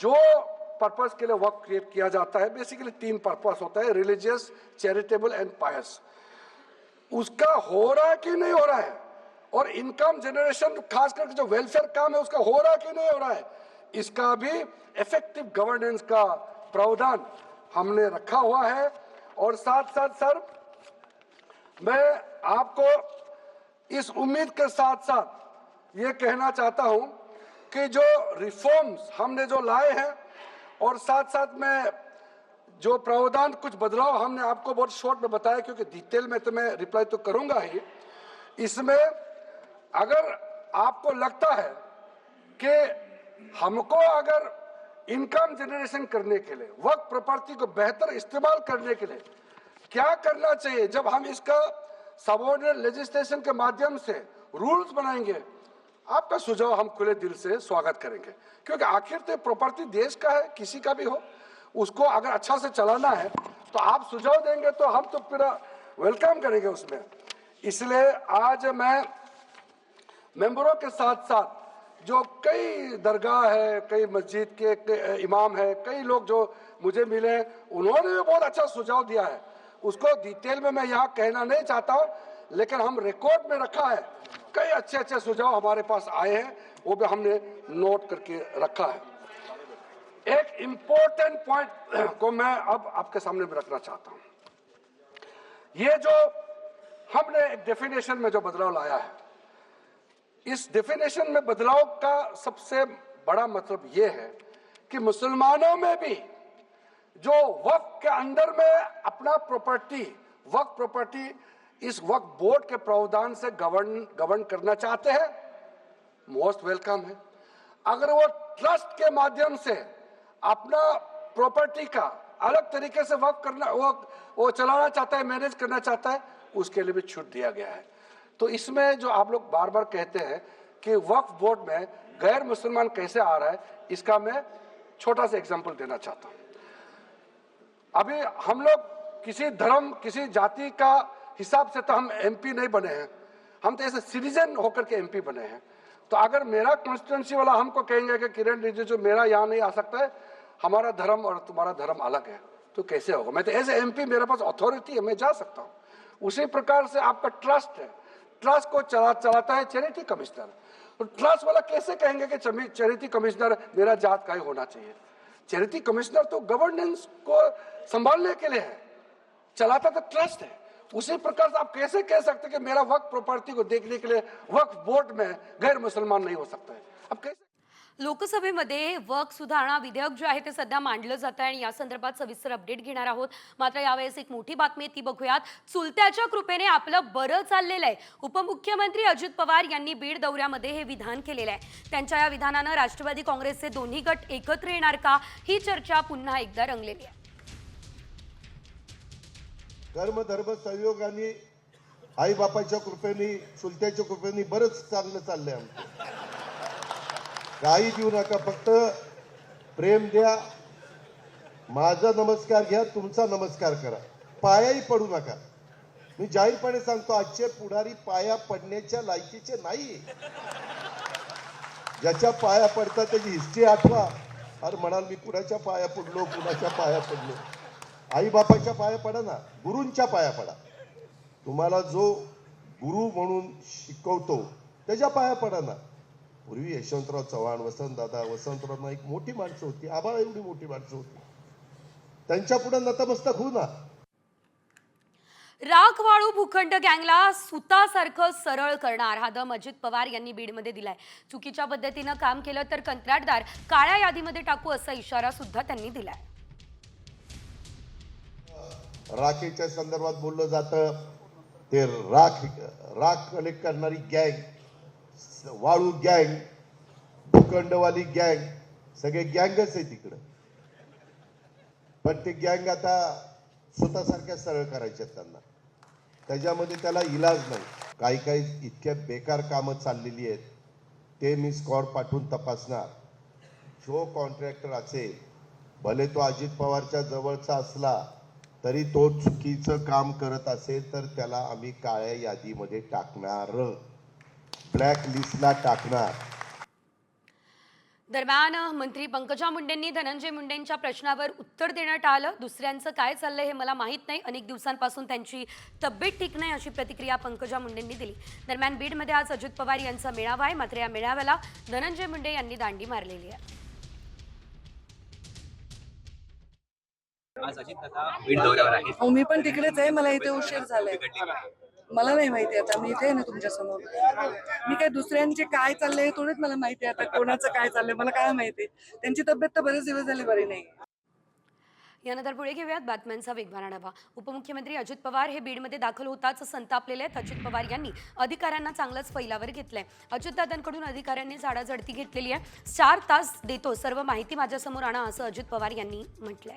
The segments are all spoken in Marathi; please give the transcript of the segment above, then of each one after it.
जो पर्पस के लिए वर्क क्रिएट किया जाता है बेसिकली तीन पर्पस होता है रिलीजियस चैरिटेबल एंड पायस उसका हो रहा है कि नहीं हो रहा है? और इनकम जनरेशन खास करके जो वेलफेयर काम है, उसका हो रहा है कि नहीं हो रहा है? इसका भी इफ़ेक्टिव गवर्नेंस का प्रावधान हमने रखा हुआ है। और साथ साथ सर, मैं आपको इस उम्मीद के साथ साथ ये कहना चाहता हूँ कि जो रिफॉर्म्स हमने जो लाए हैं, और साथ साथ में जो प्रावधान, कुछ बदलाव हमने आपको बहुत शॉर्ट में बताया, क्योंकि डिटेल में तो मैं रिप्लाई तो करूँगा ही। इसमें अगर आपको लगता है कि हमको अगर इनकम जनरेशन करने के लिए वर्क प्रॉपर्टी को बेहतर इस्तेमाल करने के लिए क्या करना चाहिए, जब हम इसका सबॉर्डिनेट लेजिस्लेशन के माध्यम से रूल्स बनाएँगे आपका सुझाव हम खुले दिल से स्वागत करेंगे। क्योंकि आखिर तो प्रॉपर्टी देश का है, किसी का भी हो, उसको अगर अच्छा से चलाना है तो आप सुझाव देंगे तो हम तो पूरा वेलकम करेंगे उसमें। इसलिए आज मैं मेंबरों के साथ साथ जो कई दरगाह है, कई मस्जिद के के इमाम है, कई लोग जो मुझे मिले, उन्होंने भी बहुत अच्छा सुझाव दिया है। उसको डिटेल में मैं यहाँ कहना नहीं चाहता हूँ, लेकिन हम रिकॉर्ड में रखा है। कई अच्छे अच्छे सुझाव हमारे पास आए हैं, वो भी हमने नोट करके रखा है। एक इम्पोर्टेंट पॉइंट को मैं अब आपके सामने में रखना चाहता हूँ। ये जो हमने एक डेफिनेशन में जो बदलाव लाया है, इस डेफिनेशन में बदलाव का सबसे बड़ा मतलब ये है कि मुसलमानों में भी जो वक्त के अंदर में अपना प्रॉपर्टी वक्त प्रॉपर्टी इस वक्त बोर्ड के प्रावधान से गवर्न गवर्न करना चाहते हैं, मोस्ट वेलकम है। अगर वो ट्रस्ट के माध्यम से अपना प्रॉपर्टी का अलग तरीके से वक्त करना, वो वो चलाना चाहता है, मैनेज करना चाहता है, उसके लिए भी छूट दिया गया है। तो इसमें जो आप लोग बार बार कहते हैं कि वक्फ बोर्ड में गैर मुसलमान कैसे आ रहा है, इसका मैं छोटा सा एग्ज़ाम्पल देना चाहता हूँ। अभी हम लोग किसी धर्म, किसी जाति का हिसाब से तो हम एमपी नहीं बने हैं। हम तो ऐसे सिटीजन होकर के एमपी बने हैं। तो अगर मेरा कॉन्स्टिट्यूंसी वाला हमको कहेंगे कि किरण रिजिजू मेरा यहाँ नहीं आ सकता है, हमारा धर्म और तुम्हारा धर्म अलग है। तो कैसे होगा? मैं तो एज एमपी मेरे पास अथॉरिटी है, मैं जा सकता हूँ। उसी प्रकार से आपका ट्रस्ट है। ट्रस्ट को चला, चलाता है चैरिटी कमिश्नर तो ट्रस्ट वाला कैसे कहेंगे कि चैरिटी कमिश्नर मेरा जात का ही होना चाहिए? चैरिटी कमिश्नर तो गवर्नेंस को संभालने के लिए है। चलाता तो ट्रस्ट है। उसी प्रकार से आप कैसे कह सकते कि मेरा वक्त प्रॉपर्टी को देखने के लिए वक्फ बोर्ड में गैर मुसलमान नहीं हो सकता है? अब कैसे लोकसभेमध्ये वर्क सुधारणा विधेयक जे आहे ते सध्या मांडलं जात आहे आणि या संदर्भात सविस्तर अपडेट घेणार आहोत. मात्र यावेळेस एक मोठी बातमी आहे ती बघूयात. चुलत्याच्या कृपेने आपलं बरं चाललेलं आहे. उपमुख्यमंत्री अजित पवार यांनी बीड दौऱ्यामध्ये हे विधान केलेलं आहे. त्यांच्या या विधानानं राष्ट्रवादी काँग्रेसचे दोन्ही गट एकत्र येणार का? ही चर्चा पुन्हा एकदा रंगलेली आहे. कर्मधर्म संयोगाने आई बापाच्या कृपेने सुलत्याच्या कृपेने बरंच चांगलं चाललंय आमचं. काही देऊ नका फक्त प्रेम द्या. माझा नमस्कार घ्या तुमचा नमस्कार करा. पायाही पडू नका. मी जाहीरपणे सांगतो आजचे पुढारी पाया पडण्याच्या लायकीचे नाही ज्याच्या पाया पडतात त्याची हिस्ट्री आठवा. अरे म्हणाल मी कुणाच्या पाया पडलो कुणाच्या पाया पडलो. आई बापाच्या पाया पडा ना गुरूंच्या पाया पडा. तुम्हाला जो गुरु म्हणून शिकवतो त्याच्या पाया पडा ना. पूर्वी यशवंतराव चव्हाण वसंतदादा वसंतराव एक मोठी माणसं होती आबाळा एवढी मोठी माणसं होती. त्यांच्या पुढे नतमस्तक होऊ ना. राख वाळू भूखंड गँगला सुतासारखं सरळ करणार हा दम अजित पवार यांनी बीडमध्ये दिलाय. चुकीच्या पद्धतीनं काम केलं तर कंत्राटदार काळ्या यादीमध्ये टाकू असा इशारा सुद्धा त्यांनी दिलाय. राखेच्या संदर्भात बोललं जातं. ते राख राख कलेक्ट करणारी गँग वाळू गँग भूखंडवाली गँग सगळे गँगच आहे तिकडं. पण ते गँग आता स्वतःसारख्या सरळ करायचे त्यांना. त्याच्यामध्ये त्याला इलाज नाही. काही काही इतक्या बेकार कामं चाललेली आहेत. ते मी स्कॉर पाठवून तपासणार. जो कॉन्ट्रॅक्टर असेल भले तो अजित पवारच्या जवळचा असला तरी तो चुकीचं काम करत असेल तर त्याला आम्ही काळ्या यादीमध्ये टाकणार. ब्लॅक लिस्टला टाकणार. दरम्यान मंत्री पंकजा मुंडेंनी धनंजय मुंडेंच्या प्रश्नावर उत्तर देणं टाळलं दुसऱ्यांचं काय चाललंय हे मला माहीत नाही. अनेक दिवसांपासून त्यांची तब्येत ठीक नाही अशी प्रतिक्रिया पंकजा मुंडेंनी दिली. दरम्यान बीडमध्ये आज अजित पवार यांचा मेळावा आहे. मात्र या मेळाव्याला धनंजय मुंडे यांनी दांडी मारलेली आहे. आज अजित दादा बीड दौऱ्यावर आहेत. हो मी पण तिकडेच आहे. मला इथे उशीर झालाय. मला नाही माहिती आता. मी इथे आहे ना तुमच्यासमोर. मी काय दुसऱ्यांचे काय चाललंय हे थोडंच मला माहिती आहे. आता कोणाचं काय चाललंय मला काय माहिती त्यांची तब्येत तर बरेच दिवस झाले बरी नाही. यानंतर पुढे घेऊयात बातम्यांचा वेगवान आढावा. उपमुख्यमंत्री अजित पवार हे बीडमध्ये दाखल होताच संतापलेले आहेत. अजित पवार यांनी अधिकाऱ्यांना चांगलंच फैलावर घेतलंय. अजितदादांकडून अधिकाऱ्यांनी झाडाझडती घेतलेली आहे. चार तास देतो. सर्व माहिती माझ्यासमोर आणा असं अजित पवार यांनी म्हटलंय.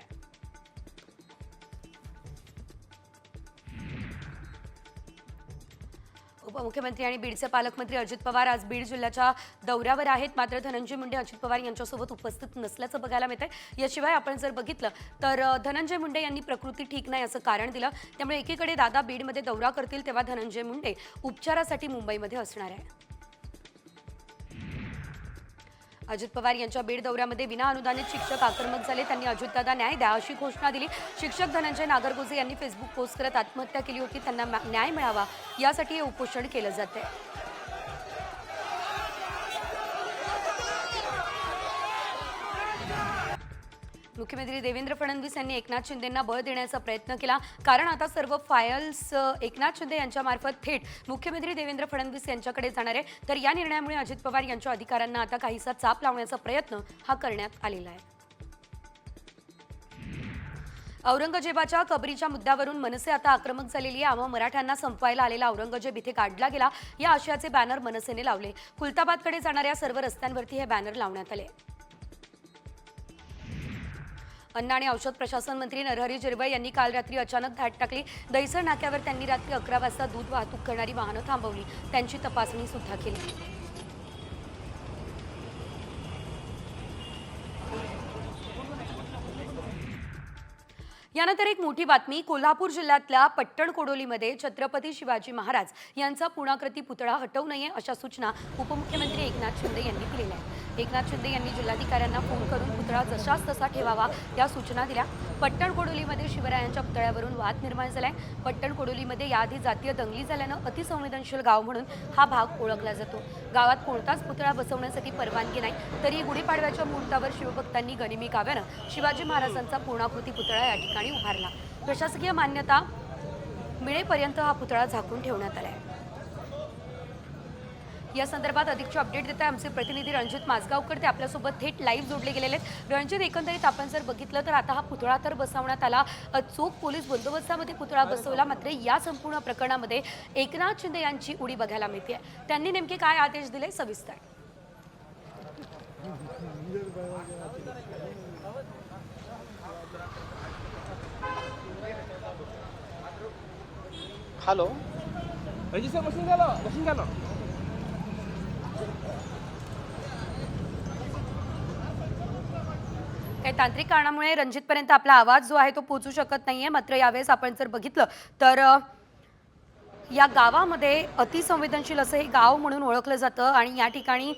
उपमुख्यमंत्री आणि बीडचे पालकमंत्री अजित पवार आज बीड जिल्ह्याच्या दौऱ्यावर आहेत. मात्र धनंजय मुंडे अजित पवार यांच्यासोबत उपस्थित नसल्याचं बघायला मिळत आहे याशिवाय आपण जर बघितलं तर धनंजय मुंडे यांनी प्रकृती ठीक नाही असं कारण दिलं. त्यामुळे एकीकडे दादा बीडमध्ये दौरा करतील तेव्हा धनंजय मुंडे उपचारासाठी मुंबईमध्ये असणार आहे अजित पवार यांच्या बीड दौऱ्यामध्ये विना अनुदानित शिक्षक आक्रमक झाले. त्यांनी अजितदादा न्याय द्या अशी घोषणा दिली. शिक्षक धनंजय नागरगोजे यांनी फेसबुक पोस्ट करत आत्महत्या केली होती. त्यांना मा- न्याय मिळावा यासाठी हे उपोषण केलं जात मुख्यमंत्री देवेंद्र फडणवीस यांनी एकनाथ शिंदेंना बळ देण्याचा प्रयत्न केला. कारण आता सर्व फायल्स एकनाथ शिंदे यांच्यामार्फत थेट मुख्यमंत्री देवेंद्र फडणवीस यांच्याकडे जाणार आहे. तर या निर्णयामुळे अजित पवार यांच्या अधिकाऱ्यांना आता काहीसा चाप लावण्याचा प्रयत्न हा करण्यात आलेला आहे. औरंगजेबाच्या कबरीच्या मुद्द्यावरून मनसे आता आक्रमक झालेली आहे. आम्हा मराठ्यांना संपवायला आलेला औरंगजेब इथे काढला गेला. या आशयाचे बॅनर मनसेने लावले. खुलताबादकडे जाणाऱ्या सर्व रस्त्यांवरती हे बॅनर लावण्यात आले. अन्न आणि औषध प्रशासन मंत्री नरहरी जिरवळ यांनी काल रात्री अचानक धाड टाकली. दहिसर नाक्यावर त्यांनी रात्री अकरा वाजता दूध वाहतूक करणारी वाहनं थांबवली. त्यांची तपासणी सुद्धा केली. यानंतर एक मोठी बातमी कोल्हापूर जिल्ह्यातल्या पट्टण कोडोलीमध्ये छत्रपती शिवाजी महाराज यांचा पुणाकृती पुतळा हटवू नये अशा सूचना उपमुख्यमंत्री एकनाथ शिंदे यांनी केलेल्या आहेत. एकनाथ शिंदे यांनी जिल्हाधिकाऱ्यांना फोन करून पुतळा जशाच तसा ठेवावा या सूचना दिल्या. पट्टण कोडोलीमध्ये शिवरायांच्या पुतळ्यावरून वाद निर्माण झालाय. पट्टण कोडोलीमध्ये याआधी जातीय दंगली झाल्यानं अतिसंवेदनशील गाव म्हणून हा भाग ओळखला जातो. गावात कोणताच पुतळा बसवण्यासाठी परवानगी नाही. तरी गुढीपाडव्याच्या मुहूर्तावर शिवभक्तांनी गनिमी काव्यानं शिवाजी महाराजांचा पूर्णाकृती पुतळा या ठिकाणी उभारला. प्रशासकीय मान्यता मिळेपर्यंत हा पुतळा झाकून ठेवण्यात आलाय. या संदर्भात अधिकचे अपडेट देत आहे आमचे प्रतिनिधी रणजित माजगावकर. ते आपल्यासोबत थेट लाईव्ह जोडले गेलेले आहेत. रणजित एकंदरीत आपण जर बघितलं तर आता हा पुतळा तर बसवण्यात आला. चोख पोलीस बंदोबस्तामध्ये पुतळा बसवला. मात्र या संपूर्ण प्रकरणामध्ये एकनाथ शिंदे यांची उडी बघायला मिळते त्यांनी नेमके काय आदेश दिले? सविस्तर. हॅलो रजिस्टर मशीन गेलो मशीन गेलो काही तांत्रिक कारणामुळे रणजितपर्यंत आपला आवाज जो आहे तो पोचू शकत नाहीये. मात्र यावेळेस आपण जर बघितलं तर या गावामध्ये अतिसंवेदनशील असं हे गाव म्हणून ओळखलं जातं आणि या ठिकाणी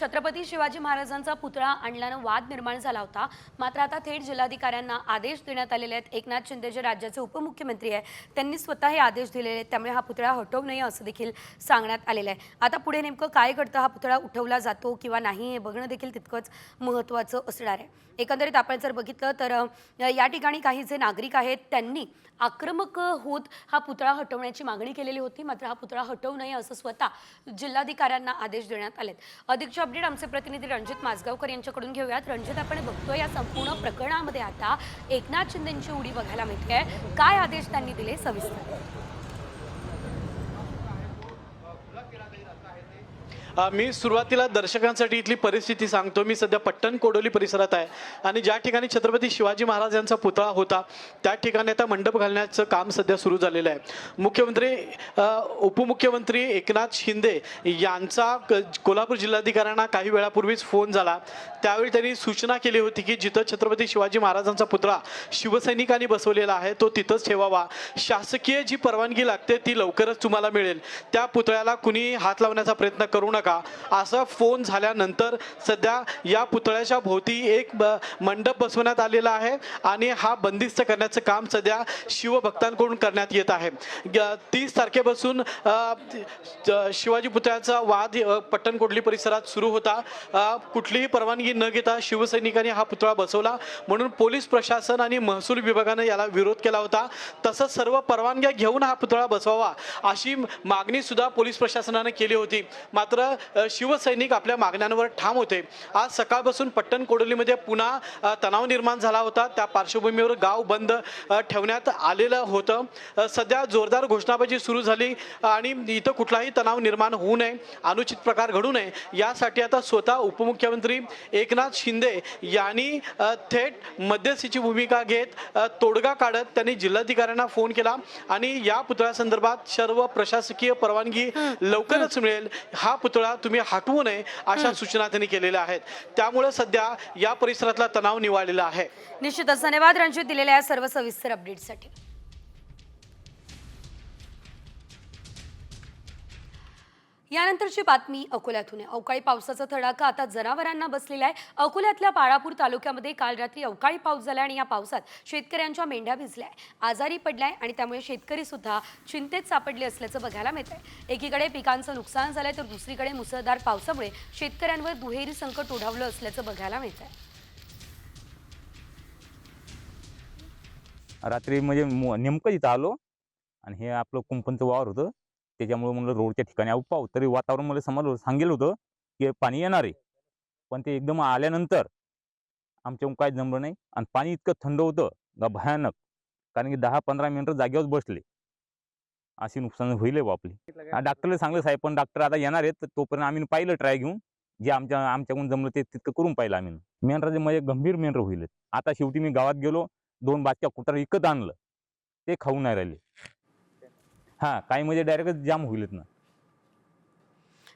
छत्रपती शिवाजी महाराजांचा पुतळा आणल्यानं वाद निर्माण झाला होता. मात्र आता थेट जिल्हाधिकाऱ्यांना आदेश देण्यात आलेले आहेत. एकनाथ शिंदे जे राज्याचे उपमुख्यमंत्री आहे त्यांनी स्वतः हे आदेश दिलेले आहेत. त्यामुळे हा पुतळा हटवू नये असं देखील सांगण्यात आलेलं आहे. आता पुढे नेमकं काय घडतं? हा पुतळा उठवला जातो किंवा नाही हे बघणं देखील तितकंच महत्त्वाचं असणार आहे. एकंदरीत आपण जर बघितलं तर या ठिकाणी काही जे नागरिक आहेत त्यांनी आक्रमक होत हा पुतळा हटवण्याची मागणी केलेली होती. मात्र हा पुतळा हटवू नये असं स्वतः जिल्हाधिकाऱ्यांना आदेश देण्यात आलेत. अधिकचे अपडेट आमचे प्रतिनिधी रणजित माजगावकर यांच्याकडून घेऊयात. रणजित आपण बघतोय या संपूर्ण प्रकरणामध्ये आता एकनाथ शिंदेची उडी बघायला मिळते काय आदेश त्यांनी दिले? सविस्तर. मी सुरुवातीला दर्शकांसाठी इथली परिस्थिती सांगतो. मी सध्या पट्टण कोडोली परिसरात आहे. आणि ज्या ठिकाणी छत्रपती शिवाजी महाराजांचा पुतळा होता त्या ठिकाणी आता मंडप घालण्याचं काम सध्या सुरू झालेलं आहे. मुख्यमंत्री उपमुख्यमंत्री एकनाथ शिंदे यांचा क- कोल्हापूर जिल्हाधिकाऱ्यांना काही वेळापूर्वीच फोन झाला. त्यावेळी त्यांनी सूचना केली होती की जिथं छत्रपती शिवाजी महाराजांचा पुतळा शिवसैनिकांनी बसवलेला आहे तो तिथंच ठेवावा. शासकीय जी परवानगी लागते ती लवकरच तुम्हाला मिळेल. त्या पुतळ्याला कुणी हात लावण्याचा प्रयत्न करू नका. नका असं फोन झाल्यानंतर सध्या या पुतळ्याच्या भोवती एक ब- मंडप बसवण्यात आलेला आहे आणि हा बंदिस्त करण्याचं काम सध्या शिवभक्तांकडून करण्यात येत आहे. तीस तारखेपासून शिवाजी पुतळ्याचा वाद पट्टण कोडली परिसरात सुरू होता. कुठलीही परवानगी न घेता शिवसैनिकांनी हा पुतळा बसवला म्हणून पोलीस प्रशासन आणि महसूल विभागानं याला विरोध केला होता. तसंच सर्व परवानग्या घेऊन हा पुतळा बसवावा अशी मागणी सुद्धा पोलीस प्रशासनाने केली होती. मात्र शिवसैनिक आपल्या मागण्यांवर ठाम होते. आज सकाळपासून पट्टण कोडोलीमध्ये पुन्हा तणाव निर्माण झाला होता. त्या पार्श्वभूमीवर गाव बंद ठेवण्यात आलेलं होतं. सध्या जोरदार घोषणाबाजी सुरू झाली आणि इथं कुठलाही तणाव निर्माण होऊ नये अनुचित प्रकार घडू नये यासाठी आता स्वतः उपमुख्यमंत्री एकनाथ शिंदे यांनी थेट मध्यस्थीची भूमिका घेत तोडगा काढत त्यांनी जिल्हाधिकाऱ्यांना फोन केला आणि या पुतळ्यासंदर्भात सर्व प्रशासकीय परवानगी लवकरच मिळेल. हा पुतळा तुम्ही हटवू नये अशा सूचना त्यांनी केलेल्या आहेत. त्यामुळे सध्या या परिसरातला तणाव निवाळलेला आहे. निश्चितच. धन्यवाद रणजित दिलेल्या या सर्व सविस्तर अपडेटसाठी यानंतरची बातमी अकोल्यातून आहे. अवकाळी पावसाचा तडाखा आता जनावरांना बसलेला आहे. अकोल्यातल्या बाळापूर तालुक्यामध्ये काल रात्री अवकाळी पाऊस झाला आणि या पावसात शेतकऱ्यांच्या मेंढ्या भिजल्या आजारी पडलाय आणि त्यामुळे शेतकरी सुद्धा चिंतेत सापडले असल्याचं बघायला मिळत आहे एकीकडे पिकांचं नुकसान झालंय तर दुसरीकडे मुसळधार पावसामुळे शेतकऱ्यांवर दुहेरी संकट ओढावलं असल्याचं बघायला मिळत आहे रात्री म्हणजे नेमकं इथं आलो आणि हे आपलं कुंपणचं वावर होतं. त्याच्यामुळे म्हणलं रोडच्या ठिकाणी आऊ पाहू तरी वातावरण मला समजलं सांगेल होतं की पाणी येणार आहे. पण ते एकदम आल्यानंतर आमच्या काय जमलं नाही आणि पाणी इतकं थंड होतं का भयानक. कारण की दहा पंधरा मिनटं जागेवर बसले. अशी नुकसान होईल आपली. डॉक्टरला सांगलं साहेब पण डॉक्टर आता येणार आहेत तर तोपर्यंत आम्ही पाहिलं ट्राय घेऊन जे आमच्या आमच्याकडून जमलं ते तितकं करून पाहिलं आम्ही. मेंढराचे म्हणजे गंभीर मेंढर होईल आता शेवटी मी गावात गेलो दोन बादच्या कुत्रा विकत आणलं ते खाऊ नाही राहिले. हां काही म्हणजे डायरेक्ट जाम होईलच ना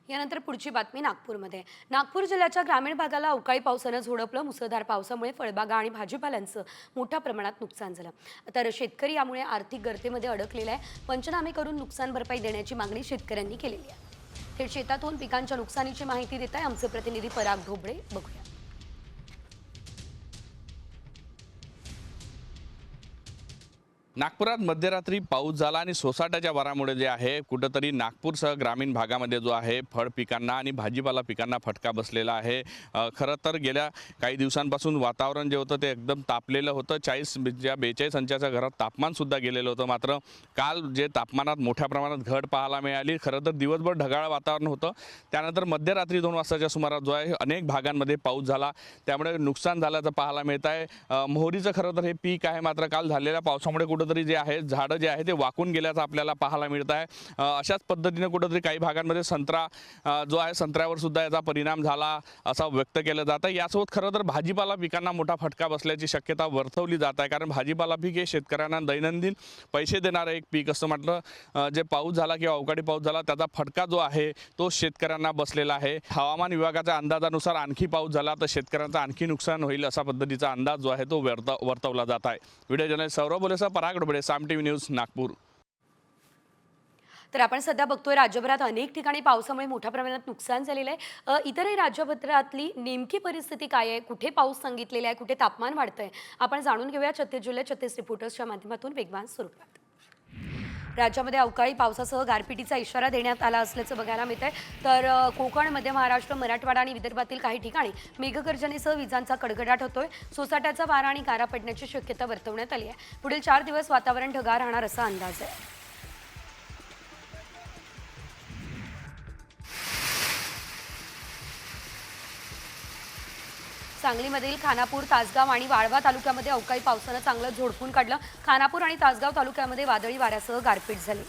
यानंतर पुढची बातमी नागपूरमध्ये. नागपूर जिल्ह्याच्या ग्रामीण भागाला अवकाळी पावसानं झोडपलं. मुसळधार पावसामुळे फळबागा आणि भाजीपाल्यांचं मोठ्या प्रमाणात नुकसान झालं. तर शेतकरी यामुळे आर्थिक गर्तेमध्ये अडकलेला आहे. पंचनामे करून नुकसान भरपाई देण्याची मागणी शेतकऱ्यांनी केलेली आहे. थेट शेतातून पिकांच्या नुकसानीची माहिती देत आहे आमचे प्रतिनिधी पराग ढोबळे. बघूया. नागपुरात मध्यरात्री पाऊस झाला आणि सोसाट्याच्या वारामुळे जे आहे कुठंतरी नागपूरसह ग्रामीण भागामध्ये जो आहे फळ पिकांना आणि भाजीपाला पिकांना फटका बसलेला आहे. खरं तर गेल्या काही दिवसांपासून वातावरण जे होतं ते एकदम तापलेलं होतं. चाळीस ज्या बेचाळीस अंशाच्या घरात तापमानसुद्धा गेलेलं होतं मात्र काल जे तापमानात मोठ्या प्रमाणात घट पाहायला मिळाली. खरं तर दिवसभर ढगाळ वातावरण होतं. त्यानंतर मध्यरात्री दोन वाजताच्या सुमारास जो आहे अनेक भागांमध्ये पाऊस झाला. त्यामुळे नुकसान झाल्याचं पाहायला मिळत आहे मोहरीचं खरं तर हे पीक आहे मात्र काल झालेल्या पावसामुळे कुठंतरी जे आहे झाडं जे आहे ते वाकून गेल्याचं आपल्याला पाहायला मिळत आहे अशाच पद्धतीने कुठंतरी काही भागांमध्ये संत्रा जो आहे संत्र्यावर सुद्धा याचा परिणाम झाला असा व्यक्त केलं जात. आहे यासोबत खरं तर भाजीपाला पिकांना मोठा फटका बसल्याची शक्यता वर्तवली जात आहे. कारण भाजीपाला पीक हे शेतकऱ्यांना दैनंदिन पैसे देणारं एक पीक असं म्हटलं जे पाऊस झाला किंवा अवकाळी पाऊस झाला त्याचा फटका जो आहे तो शेतकऱ्यांना बसलेला आहे. हवामान विभागाच्या अंदाजानुसार आणखी पाऊस झाला तर शेतकऱ्यांचं आणखी नुकसान होईल अशा पद्धतीचा अंदाज जो आहे तो वर्त वर्तवला जात आहे. Video journalist Saurabh बोलेसह Parag Saam T V news Nagpur. तर आपण सध्या बघतोय राज्यभरात अनेक ठिकाणी पावसामुळे मोठ्या प्रमाणात नुकसान झालेलं आहे. इतरही राज्यभरातली नेमकी परिस्थिती काय आहे? कुठे पाऊस सांगितलेला आहे? कुठे तापमान वाढतंय? आपण जाणून घेऊया छत्तीस जुलै छत्तीस रिपोर्टर्सच्या माध्यमातून वेगवान स्वरूपात. राज्यामध्ये अवकाळी पावसासह गारपिटीचा इशारा देण्यात आला असल्याचं बघायला मिळत आहे तर कोकण मध्य महाराष्ट्र मराठवाडा आणि विदर्भातील काही ठिकाणी मेघगर्जनेसह विजांचा कडकडाट होतोय. सोसाट्याचा वारा आणि गारा पडण्याची शक्यता वर्तवण्यात आली आहे. पुढील चार दिवस वातावरण ढगाळ राहणार असा अंदाज आहे. सांगलीमधील खानापूर तासगाव आणि वाळवा तालुक्यामध्ये अवकाळी पावसानं चांगलं झोडपून काढलं. खानापूर आणि तासगाव तालुक्यामध्ये वादळी वाऱ्यासह गारपीट झाली.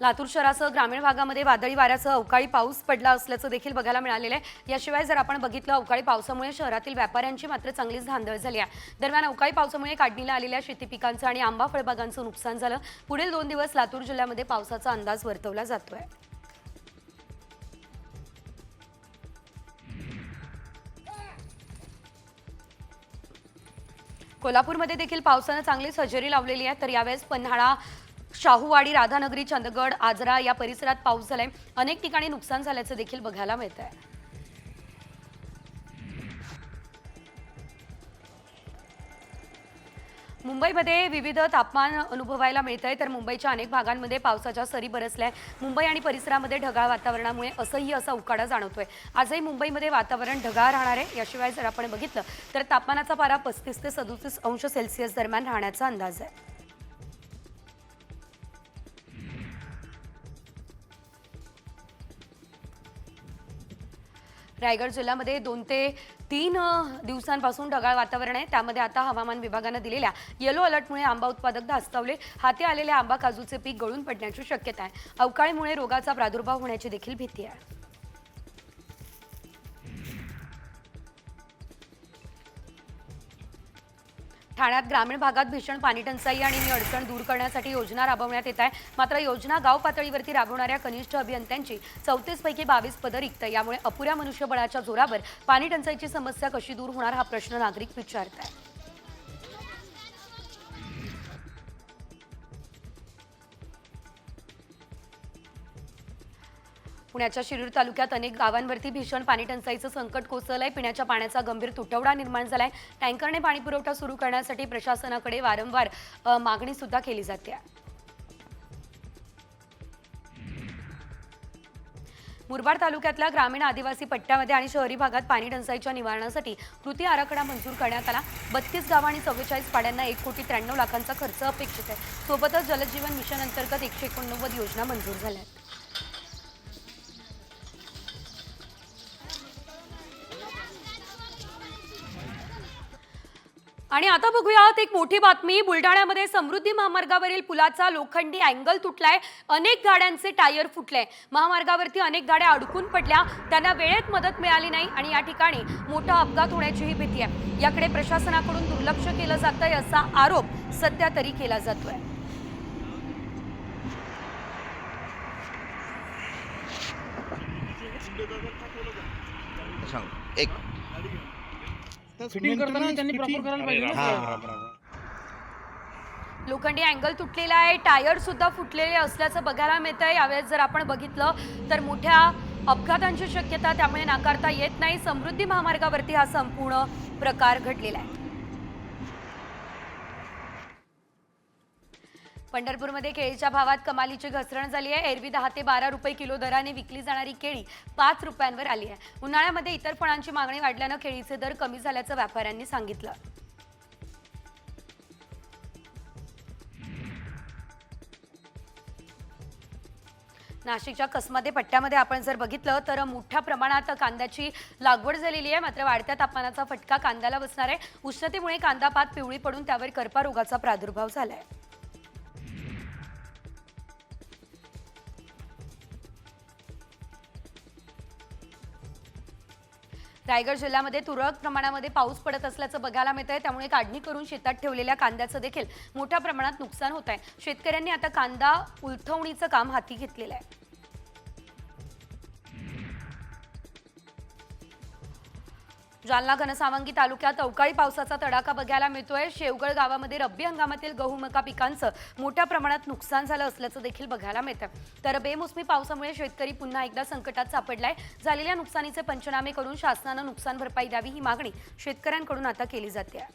लातूर शहरासह ग्रामीण भागामध्ये वादळी वाऱ्यासह अवकाळी पाऊस पडला असल्याचं देखील बघायला मिळालेलं आहे. याशिवाय जर आपण बघितलं अवकाळी पावसामुळे शहरातील व्यापाऱ्यांची मात्र चांगलीच धांदळ झाली आहे. दरम्यान अवकाळी पावसामुळे काढणीला आलेल्या शेती पिकांचं आणि आंबा फळबागांचं नुकसान झालं. पुढील दोन दिवस लातूर जिल्ह्यामध्ये पावसाचा अंदाज वर्तवला जातोय. कोल्हापूरमध्ये देखील पावसानं चांगलीच हजेरी लावलेली आहे. तर यावेळेस पन्हाळा शाहूवाडी राधानगरी चंदगड आजरा या परिसरात पाऊस झालाय. अनेक ठिकाणी नुकसान झाल्याचं देखील बघायला मिळत आहे मुंबईमध्ये विविध तापमान अनुभवायला मिळतंय. तर मुंबईच्या अनेक भागांमध्ये पावसाच्या सरी बरसल्या मुंबई आणि परिसरामध्ये ढगाळ वातावरणामुळे असंही असा उकाडा जाणवतोय. आजही मुंबईमध्ये वातावरण ढगाळ राहणार आहे. याशिवाय जर आपण बघितलं तर तापमानाचा पारा पस्तीस ते सदुतीस अंश सेल्सिअस दरम्यान राहण्याचा अंदाज आहे. रायगड जिल्ह्यामध्ये दोन ते तीन दिवसांपासून ढगाळ वातावरण आहे. त्यामध्ये आता हवामान विभागानं दिलेल्या येलो अलर्टमुळे आंबा उत्पादक धास्तावले. हाती आलेले आंबा काजूचे पीक गळून पडण्याची शक्यता आहे. अवकाळीमुळे रोगाचा प्रादुर्भाव होण्याची देखील भीती आहे. ठाण्यात ग्रामीण भागात भीषण पाणी टंचाई आणि ही अडचण दूर करण्यासाठी योजना राबवण्यात येत आहे. मात्र योजना गाव पातळीवरती राबवणाऱ्या कनिष्ठ अभियंत्यांची चौतीसपैकी बावीस पदं रिक्त. यामुळे अपुऱ्या मनुष्यबळाच्या जोरावर पाणी टंचाईची समस्या कशी दूर होणार हा प्रश्न नागरिक विचारत आहे पुण्याच्या शिरूर तालुक्यात अनेक गावांवरती भीषण पाणी टंचाईचं संकट कोसळलंय. पिण्याच्या पाण्याचा गंभीर तुटवडा निर्माण झालाय. टँकरने पाणी पुरवठा सुरू करण्यासाठी प्रशासनाकडे वारंवार मागणी सुद्धा केली जाते. मुरबाड तालुक्यातल्या ग्रामीण आदिवासी पट्ट्यामध्ये आणि शहरी भागात पाणी टंचाईच्या निवारणासाठी कृती आराखडा मंजूर करण्यात आला. बत्तीस गावं आणि चव्वेचाळीस पाड्यांना एक कोटी त्र्याण्णव लाखांचा खर्च अपेक्षित आहे. सोबतच जलजीवन मिशन अंतर्गत एकशे एकोणनव्वद योजना मंजूर झाल्या आणि आता बघूयात एक मोठी बातमी. बुलढाण्यामध्ये समृद्धी महामार्गावरील पुलाचा लोखंडी अँगल तुटलाय. अनेक गाड्यांचे टायर फुटले. महामार्गावरती अनेक गाड्या अडकून पडल्या. त्यांना वेळेत मदत मिळाली नाही आणि या ठिकाणी मोठा अपघात होण्याचीही भीती आहे. याकडे प्रशासनाकडून दुर्लक्ष केलं जातंय असा आरोप सध्या तरी केला जातोय. एक फिटिंग करताना त्यांनी प्रॉपर करायला पाहिजे ना लोखंडी अँगल तुटलेला आहे. टायर सुद्धा फुटलेले असल्याचं बघायला मिळत आहे यावेळेस जर आपण बघितलं तर मोठ्या अपघातांची शक्यता त्यामुळे नाकारता येत नाही. समृद्धी महामार्गावरती हा संपूर्ण प्रकार घडलेला आहे. पंढरपूरमध्ये केळीच्या भावात कमालीची घसरण झाली आहे. एरवी दहा ते बारा रुपये किलो दराने विकली जाणारी केळी पाच रुपयांवर आली आहे. उन्हाळ्यामध्ये इतर फळांची मागणी वाढल्यानं केळीचे दर कमी झाल्याचं व्यापाऱ्यांनी सांगितलं. नाशिकच्या कसमध्ये पट्ट्यामध्ये आपण जर बघितलं तर मोठ्या प्रमाणात कांद्याची लागवड झालेली आहे. मात्र वाढत्या तापमानाचा फटका कांद्याला बसणार आहे. उष्णतेमुळे कांदा पात पिवळी पडून त्यावर करपा रोगाचा प्रादुर्भाव झालाय. रायगड जिल्ह्यामध्ये तुरळक प्रमाणामध्ये पाऊस पडत असल्याचं बघायला मिळत आहे त्यामुळे काढणी करून शेतात ठेवलेल्या कांद्याचं देखील मोठ्या प्रमाणात नुकसान होत आहे शेतकऱ्यांनी आता कांदा उलथवणीचं काम हाती घेतलेलं आहे. जालना घनसावंगी तालुक्यात अवकाळी पावसाचा तडाखा बघायला मिळतोय. शेवगळ गावामध्ये रब्बी हंगामातील गहू मका पिकांचं मोठ्या प्रमाणात नुकसान झालं असल्याचं देखील बघायला मिळतं तर बेमोसमी पावसामुळे शेतकरी पुन्हा एकदा संकटात सापडलाय. झालेल्या नुकसानीचे पंचनामे करून शासनानं नुकसान भरपाई द्यावी ही मागणी शेतकऱ्यांकडून आता केली जाते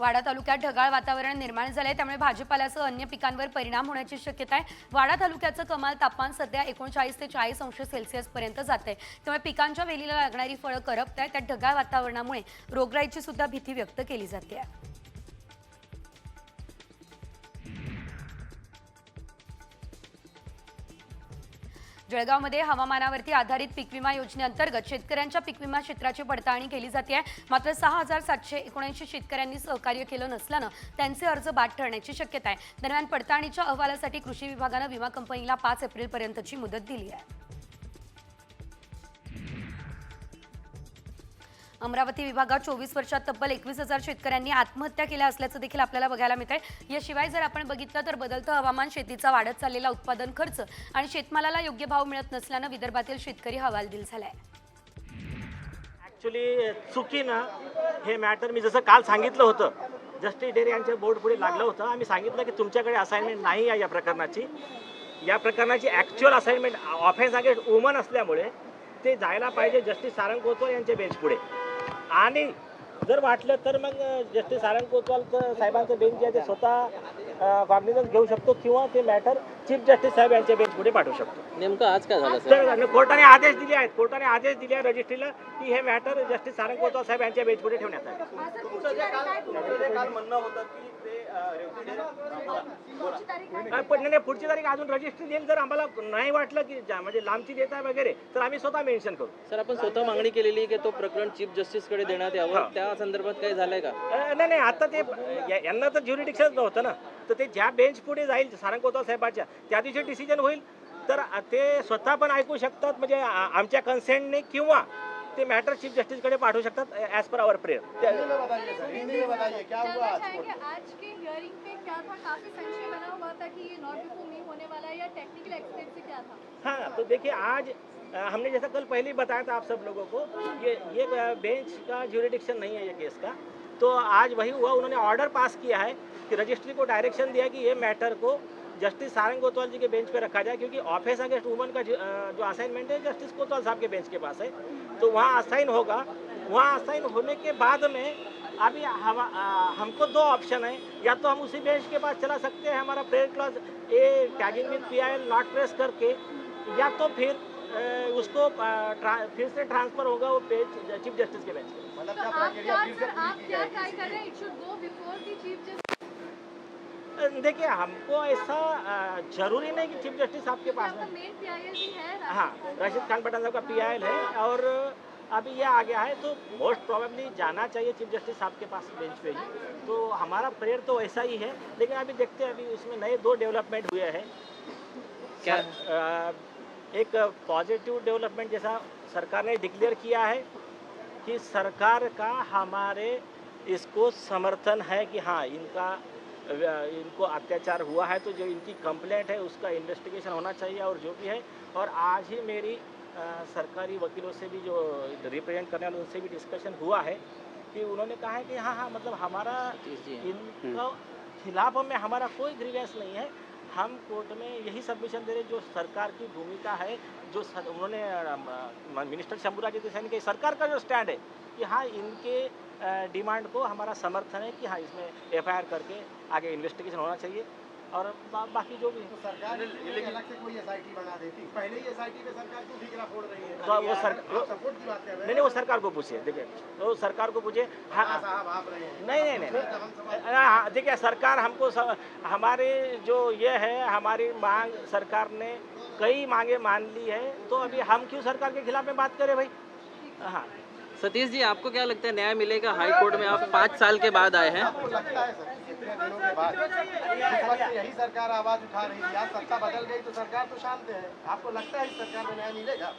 वाडा तालुक्यात ढगाळ वातावरण निर्माण झालंय. त्यामुळे भाजीपाल्यासह अन्य पिकांवर परिणाम होण्याची शक्यता आहे. वाडा तालुक्याचं कमाल तापमान सध्या एकोणचाळीस ते चाळीस अंश सेल्सिअस पर्यंत जात आहे त्यामुळे पिकांच्या वेलीला लागणारी फळं करपत आहेत त्यात ढगाळ वातावरणामुळे रोगराईची सुद्धा भीती व्यक्त केली जाते. जळगावमध्ये हवामानावरती आधारित पीक विमा योजनेअंतर्गत शेतकऱ्यांच्या पीक विमा क्षेत्राची पडताळणी केली जाते मात्र सहा हजार सातशे एकोणऐंशी शेतकऱ्यांनी सहकार्य केलं नसल्यानं त्यांचे अर्ज बाद ठरण्याची शक्यता आहे. दरम्यान पडताळणीच्या अहवालासाठी कृषी विभागानं विमा कंपनीला पाच एप्रिलपर्यंतची मुदत दिली आहे. अमरावती विभागात चोवीस वर्षात तब्बल एकवीस हजार शेतकऱ्यांनी आत्महत्या केल्या असल्याचं देखील आपल्याला बघायला मिळत आहे याशिवाय जर आपण बघितलं तर बदलतं हवामान शेतीचा वाढत चाललेला उत्पादन खर्च आणि शेतमालाला योग्य भाव मिळत नसल्यानं विदर्भातील शेतकरी हवालदिल झालाय. ॲक्च्युली चुकीनं हे मॅटर मी जसं काल सांगितलं होतं जस्टिस डेरे यांच्या बोर्ड पुढे लागलं होतं. आम्ही सांगितलं की तुमच्याकडे असाइनमेंट नाही आहे या प्रकरणाची. या प्रकरणाची actual assignment offence against woman असल्यामुळे ते जायला पाहिजे. जस्टिस सारंग कोतवाल यांच्या बेंच पुढे. आणि जर वाटलं तर मग जस्टिस सारंग कोतवाल साहेबांचं बेंच जे आहे ते स्वतः कॉम्बिनेशन घेऊ शकतो किंवा ते मॅटर चीफ जस्टिस साहेब यांच्या बेंच पुढे पाठवू शकतो. नेमकं आज काय झालं तर कोर्टाने आदेश दिले आहेत. कोर्टाने आदेश दिले आहे रजिस्ट्रीला की हे मॅटर जस्टिस सारंग कोतवाल साहेब यांच्या बेंच पुढे ठेवण्यात आहे अ, पण नाही नाही, पुढची तारीख अजून रजिस्ट्री देईल जर आम्हाला नाही वाटलं की जा- म्हणजे लांबची देत आहे वगैरे तर आम्ही स्वतः मेन्शन करू. सर आपण स्वतः मागणी केलेली आहे की तो प्रकरण चीफ जस्टिसकडे देण्यात हा. यावं त्या संदर्भात काही झालंय का? अ, नाही नाही आता ते या- यांना तर ज्युरिडिक्शन नव्हतं ना. तर ते ज्या बेंच पुढे जाईल सारंग कोतवाल साहेबाच्या त्या दिवशी डिसिजन होईल. तर ते स्वतः पण ऐकू शकतात म्हणजे आ- आमच्या कन्सेंटने किंवा ते मॅटर चीफ जस्टिसकडे पाठवू शकतात ॲज पर आवर प्रेयर जानना चाहेंगे आज के हियरिंग पे क्या था? काफ़ी संशय बना हुआ था कि ये नॉट बिफोर मी होने वाला है या टेक्निकल एक्सपेक्ट से क्या था? हाँ तो देखिए आज हमने जैसा कल पहले ही बताया था आप सब लोगों को ये ये बेंच का ज्यूरिडिक्शन नहीं है ये केस का। तो आज वही हुआ उन्होंने ऑर्डर पास किया है। रजिस्ट्री को डायरेक्शन दिया कि ये मैटर को जस्टिस सारंग कोतवाल जी के बेंच पे रखा जाए, क्योंकि ऑफ़िस अगेंस्ट वुमन का जो असाइनमेंट है, जस्टिस कोतवाल साहब के बेंच के पास है। तो वहाँ असाइन होगा। वहाँ असाइन होने के बाद में अभी हम हमको दो ऑप्शन है। या तो हम उसी बेंच के पास चला सकते हैं हमारा prayer clause A tagging with P I L not press करके। या तो फिर उसको फिर से ट्रांसफ़र होगा वो बेंच चीफ जस्टिस के बेंच पे। तो आप क्या कर रहे हैं? It should go before the chief justice देखिए हमको ऐसा ज़रूरी नहीं कि चीफ जस्टिस आपके पास पीआईएल भी है हाँ राशिद खान पठान साहब का पी आई एल है और अभी ये आ गया है तो मोस्ट प्रोबेबली जाना चाहिए चीफ जस्टिस साहब के पास बेंच पे ही। तो हमारा प्रेयर तो ऐसा ही है लेकिन अभी देखते हैं अभी उसमें नए दो डेवलपमेंट हुए हैं। क्या? एक पॉजिटिव डेवलपमेंट जैसा सरकार ने डिक्लेयर किया है कि सरकार का हमारे इसको समर्थन है कि हाँ इनका इनको अत्याचार हुआ है तो जो इनकी कंप्लेंट है उसका इन्वेस्टिगेशन होना चाहिए और जो भी है। और आज ही मेरी अ, सरकारी वकीलों से भी जो रिप्रेजेंट करने वाले उनसे भी डिस्कशन हुआ है कि उन्होंने कहा है कि हाँ हाँ मतलब हमारा। इनका खिलाफ में हमारा कोई ग्रीवेंस नहीं है। हम कोर्ट में यही सबमिशन दे रहे हैं जो सरकार की भूमिका है जो सर, उन्होंने मिनिस्टर शंभूराज देसाई ने कहा सरकार का जो स्टैंड है कि हाँ इनके डिमांड को हमारा समर्थन है कि हाँ इसमें एफआईआर करके आगे इन्वेस्टिगेशन होना चाहिए। और बा, बाकी जो भी है सरकार अलग से कोई एसआईटी बना देती। पहले ही एसआईटी पे सरकार क्यों फोड़ रही है। तो वो सर सपोर्ट की बात कर रहे नहीं नहीं वो सरकार को पूछिए देखिए तो सरकार को पूछिए हाँ। साहब आप रहे हैं। नहीं नहीं नहीं, नहीं। हाँ, देखिए सरकार हमको हमारे जो ये है हमारी मांग सरकार ने कई मांगे मान ली है तो अभी हम क्यों सरकार के खिलाफ में बात करें भाई? हाँ। सतीश जी आपको क्या लगता है न्याय मिलेगा हाई कोर्ट में? आप पाँच साल के बाद आए हैं। है कितने दिनों के बाद उस वक्त यही सरकार आवाज़ उठा रही थी आज सत्ता बदल गई तो सरकार तो शांत है। आपको लगता है इस सरकार में न्याय मिलेगा?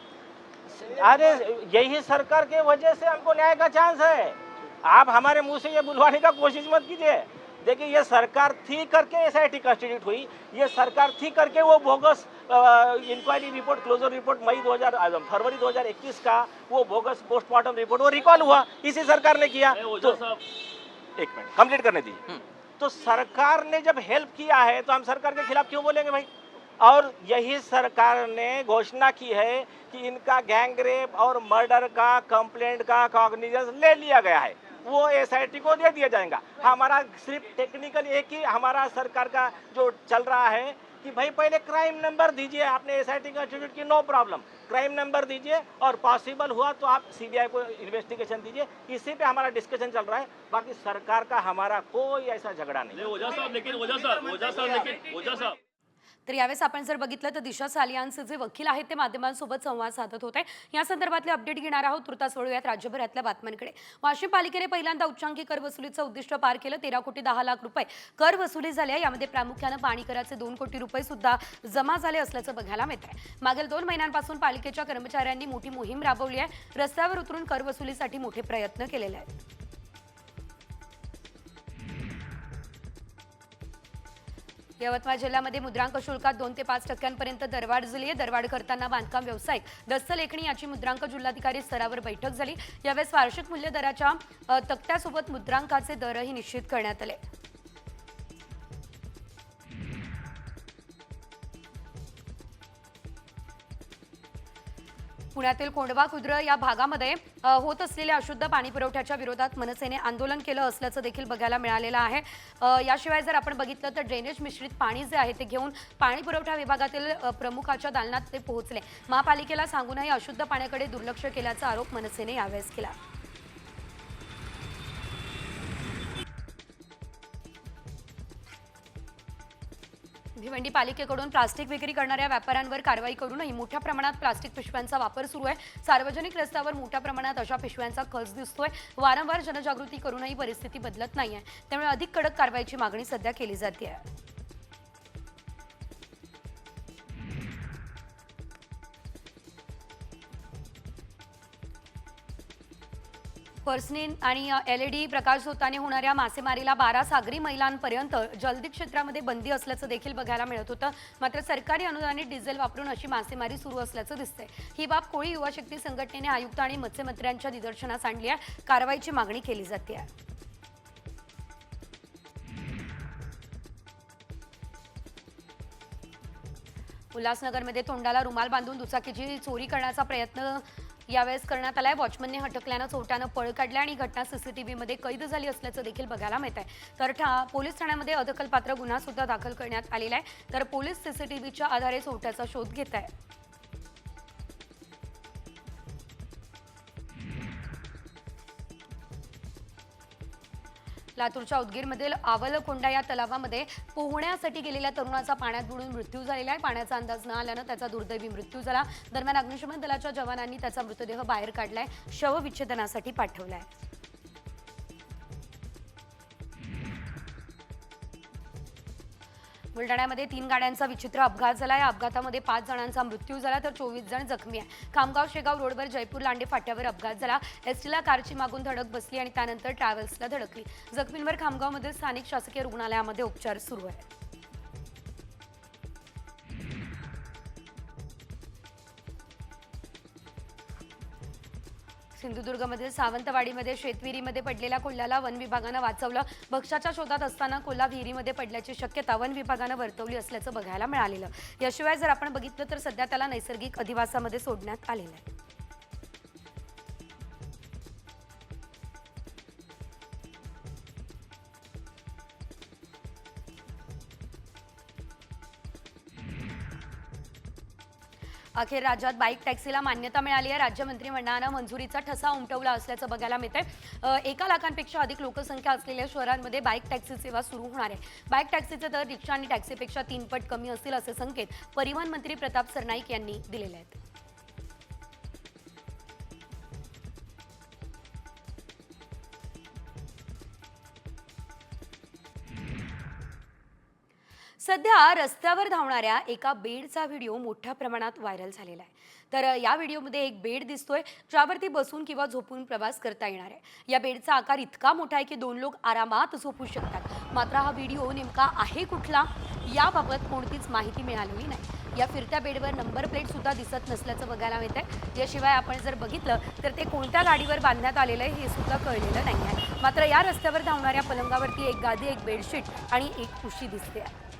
अरे यही सरकार के वजह से हमको न्याय का चांस है। आप हमारे मुँह से ये बुलवाने का कोशिश मत कीजिए। देखिए ये सरकार थी करके एस आई टी कंस्टिट्यूट हुई। ये सरकार थी करके वो bogus inquiry report closure report मई 2000 अ, फरवरी 2021 का वो बोगस पोस्टमार्टम रिपोर्ट वो रिकॉल हुआ। इसी सरकार ने किया। तो एक मिनट कंप्लीट करने दीजिए। तो सरकार ने जब हेल्प किया है तो हम सरकार के खिलाफ क्यों बोलेंगे भाई? और यही सरकार ने घोषणा की है कि इनका गैंगरेप और मर्डर का कंप्लेंट का कॉग्निजेंस ले लिया गया है। वो एसआईटी को दे दिया जाएगा। हमारा सिर्फ़ टेक्निकल एक ही, हमारा सरकार का जो चल रहा है कि भाई पहले क्राइम नंबर दीजिए, आपने एस एसआईटी कंस्टिट्यूट की नो प्रॉब्लम क्राइम नंबर दीजिए और पॉसिबल हुआ तो आप सीबीआई को इन्वेस्टिगेशन दीजिए। इसी पे हमारा डिस्कशन चल रहा है। बाकी सरकार का हमारा कोई ऐसा झगड़ा नहीं तर यावेळेस आपण जर बघितलं तर दिशा सालियांचे जे वकील आहेत ते माध्यमांसोबत संवाद साधत होते. या संदर्भातले अपडेट घेणार आहोत. तुर्तास वळूयात राज्यभरातल्या बातम्यांकडे. वाशिम पालिकेने पहिल्यांदा उच्चांकी कर वसुलीचं उद्दिष्ट पार केलं. तेरा कोटी दहा लाख रुपये कर वसुली झाल्या. यामध्ये प्रामुख्यानं पाणी कराचे दोन कोटी रुपये सुद्धा जमा झाले असल्याचं बघायला मिळत आहे मागील दोन महिन्यांपासून पालिकेच्या कर्मचाऱ्यांनी मोठी मोहीम राबवली आहे. रस्त्यावर उतरून कर वसुलीसाठी मोठे प्रयत्न केलेले आहेत. यवतमाळ जिल्ह्यामध्ये मुद्रांक शुल्कात दोन ते पाच टक्क्यांपर्यंत दरवाढ झाली आहे. दरवाढ करताना बांधकाम व्यावसायिक दस्त लेखणी याची मुद्रांक जिल्हाधिकारी स्तरावर बैठक झाली. यावेळेस वार्षिक मूल्य दराच्या तक्त्यासोबत मुद्रांकाचे दरही निश्चित करण्यात आले. पुण्यातील कोंडवा खुद्र या भागामध्ये होत असलेल्या अशुद्ध पाणी पुरवठ्याच्या विरोधात मनसेने आंदोलन केलं असल्याचं देखील बघायला मिळालेलं आहे. याशिवाय जर आपण बघितलं तर ड्रेनेज मिश्रित पाणी जे आहे ते घेऊन पाणी पुरवठा विभागातील प्रमुखाच्या दालनात ते पोहोचले. महापालिकेला सांगूनही अशुद्ध पाण्याकडे दुर्लक्ष केल्याचा आरोप मनसेने यावेळेस केला. भिवंडी पालिकेकडून प्लास्टिक विक्री करणाऱ्या व्यापाऱ्यांवर कारवाई करूनही मोठ्या प्रमाणात प्लास्टिक पिशव्यांचा वापर सुरू आहे. सार्वजनिक रस्त्यावर मोठ्या प्रमाणात अशा पिशव्यांचा खच दिसतोय. वारंवार जनजागृती करूनही परिस्थिती बदलत नाही आहे त्यामुळे अधिक कडक कारवाईची मागणी सध्या केली जाते पर्सनीन आणि एल ई डी प्रकाश होताने होणाऱ्या मासेमारीला बारा सागरी महिलांपर्यंत जलदी क्षेत्रामध्ये बंदी असल्याचं देखील बघायला मिळत होतं. मात्र सरकारी अनुदानित डिझेल वापरून अशी मासेमारी सुरू असल्याचं दिसतंय. ही बाब कोळी युवा शक्ती संघटनेने आयुक्त आणि मत्स्यमंत्र्यांच्या निदर्शनास आणली आहे. कारवाईची मागणी केली जाते. आहे उल्हासनगरमध्ये तोंडाला रुमाल बांधून दुचाकीची चोरी करण्याचा प्रयत्न यावेळेस करण्यात आलाय. वॉचमनने हटकल्यानं चोरट्यानं पळ काढल्या आणि घटना सीसीटीव्हीमध्ये कैद झाली असल्याचं देखील बघायला मिळत आहे तर ठा पोलीस ठाण्यामध्ये अदखलपात्र गुन्हा सुद्धा दाखल करण्यात आलेला आहे. तर पोलीस सीसीटीव्हीच्या आधारे चोरट्याचा शोध घेत आहे लातूरच्या उदगीरमधील आवलकोंडा या तलावामध्ये पोहण्यासाठी गेलेल्या तरुणाचा पाण्यात बुडून मृत्यू झालेला आहे. पाण्याचा अंदाज न आल्यानं त्याचा दुर्दैवी मृत्यू झाला. दरम्यान अग्निशमन दलाच्या जवानांनी त्याचा मृतदेह बाहेर काढलाय. शवविच्छेदनासाठी पाठवलाय. बुलढाण्यामध्ये तीन गाड्यांचा विचित्र अपघात झाला. या अपघातामध्ये पाच जणांचा मृत्यू झाला तर चोवीस जण जखमी आहे खामगाव शेगाव रोडवर जयपूर लांडे फाट्यावर अपघात झाला. एसटीला कारची मागून धडक बसली आणि त्यानंतर ट्रॅव्हल्सला धडकली. जखमींवर खामगावमध्ये स्थानिक शासकीय रुग्णालयामध्ये उपचार सुरू आहेत. सिंधुदुर्गमधील सावंतवाडीमध्ये शेतविहिरीमध्ये पडलेल्या कोल्ह्याला वन विभागानं वाचवलं. भक्ष्याच्या शोधात असताना कोल्हा विहिरीमध्ये पडल्याची शक्यता वन विभागानं वर्तवली असल्याचं बघायला मिळालेलं. याशिवाय जर आपण बघितलं तर सध्या त्याला नैसर्गिक अधिवासामध्ये सोडण्यात आलेलं आहे. अखेर राज्यात बाईक टॅक्सीला मान्यता मिळाली आहे. राज्य मंत्रिमंडळानं मंजुरीचा ठसा उमटवला असल्याचं बघायला मिळतंय. एका लाखांपेक्षा अधिक लोकसंख्या असलेल्या शहरांमध्ये बाईक टॅक्सी सेवा सुरू होणार आहे. बाईक टॅक्सीचे दर रिक्षा आणि टॅक्सीपेक्षा तीन पट कमी असतील असे संकेत परिवहन मंत्री प्रताप सरनाईक यांनी दिलेले आहेत. सध्या रस्त्यावर धावणाऱ्या एका बेडचा व्हिडिओ मोठ्या प्रमाणात व्हायरल झालेला आहे. तर या व्हिडिओमध्ये एक बेड दिसतोय ज्यावरती बसून किंवा झोपून प्रवास करता येणार आहे. या बेडचा आकार इतका मोठा आहे की दोन लोक आरामात झोपू शकतात. मात्र हा व्हिडिओ नेमका आहे कुठला? याबाबत कोणतीच माहिती मिळालेली नाही. या फिरत्या बेडवर नंबर प्लेट सुद्धा दिसत नसल्याचं बघायला मिळत आहे याशिवाय आपण जर बघितलं तर ते कोणत्या गाडीवर बांधण्यात आलेलं आहे हे सुद्धा कळलेलं नाही आहे. मात्र या रस्त्यावर धावणाऱ्या पलंगावरती एक गादी एक बेडशीट आणि एक उशी दिसते आहे.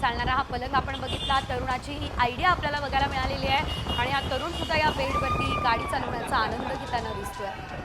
चालणारा हा पलंग आपण बघितला. तरुणाची ही आयडिया आपल्याला बघायला मिळालेली आहे. आणि हा तरुण सुद्धा या बेडवरती गाडी चालवण्याचा आनंद घेताना दिसतोय.